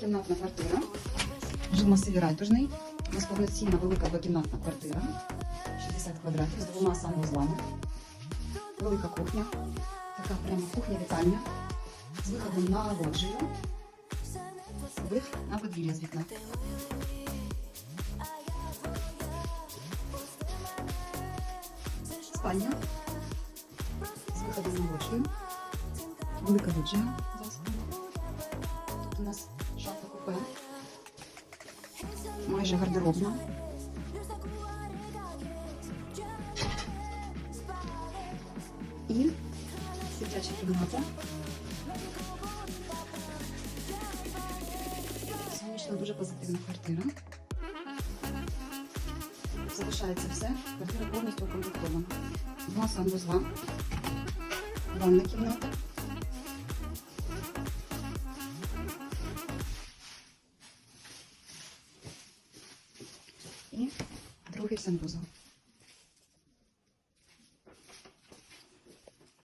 Двокімнатна квартира. Вже в масиві райтужний. У нас повноцінна велика двокімнатна квартира. 60 квадратів з двома санвузлами. Велика кухня. Така прямо кухня-вітальня. З виходом на лоджію. Вид на подвір'я з вікна. Спальня. З виходом на лоджію. Велика лоджія. Тут у нас купе. Майже гардеробна. І сидяча кімната. Сонячна дуже позитивна квартира. Залишається все. Квартира повністю укомплектована. Два санвузла. Ванна кімната. І другий санвузол.